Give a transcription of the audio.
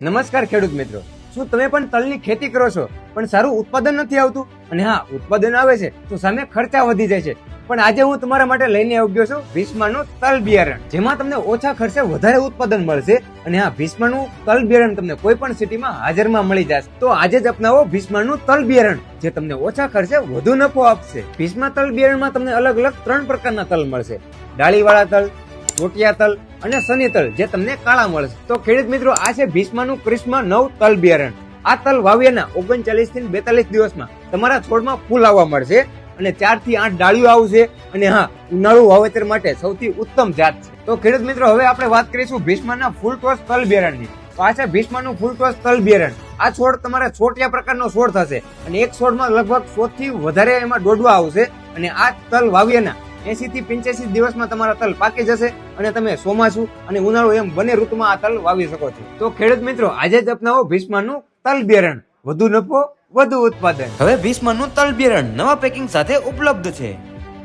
નમસ્કાર ખેડૂત મિત્રો. શું તમે પણ તલની ખેતી કરો છો? પણ સારું ઉત્પાદન નથી આવતું? અને હા, ઉત્પાદન આવે છે, તો સામે ખર્ચા વધી જાય છે. પણ આજે હું તમારા માટે લઈને આવ્યો છું ભીષ્માનું તલ બિયારણ, જેમાં તમને ઓછા ખર્ચે વધારે ઉત્પાદન મળશે અને હા, ભીષ્માનું તલ બિયારણ તમને કોઈ પણ સિટીમાં હાજરમાં મળી જશે. તો આજે જ અપનાવો ભીષ્માનું તલ બિયારણ, જે તમને ઓછા ખર્ચે વધુ નફો આપશે. ભીષ્મા તલ બિયારણમાં તમને અલગ અલગ ત્રણ પ્રકારના તલ મળશે. ડાળીવાળા તલ, ચોટિયા તલ અને શનિ તલ, જે તમને કાળા મળશે તો ખેડૂત મિત્રો, આ છે ભીષ્માનું ક્રિસ્મા નવ તલ બિયારણ. આ તલ વાવ્યાના ઓગણચાલીસથી બેતાલીસ દિવસમાં તમારા છોડમાં ફૂલ આવવા મળશે અને ચારથી આઠ ડાળીઓ આવશે અને હા, ઉનાળુ વાવેતર માટે સૌથી ઉત્તમ જાત છે. તો ખેડૂત મિત્રો, હવે આપણે વાત કરીશું ભીષ્મના ફૂલ ટોસ તલ બિયારણની. તો આ છે ભીષ્મનું ફૂલ ટોસ તલ બિયારણ. આ છોડ તમારા છોટિયા પ્રકારનો છોડ થશે અને એક છોડમાં લગભગ સો થી વધારે એમાં દોડવા આવશે અને આ તલ વાવ્યાના એસી થી પંચ્યાસી દિવસમાં તમારા તલ પાકી જશે અને તમે ચોમાસું અને ઉનાળુ એમ બંને ઋતુમાં આ તલ વાવી શકો છો. તો ખેડૂત મિત્રો, આજે જ અપનાવો ભીષ્માનું તલ બિયારણ. વધુ નફો, વધુ ઉત્પાદન. હવે ભીષ્માનું તલ બિયારણ નવા પેકિંગ સાથે ઉપલબ્ધ છે.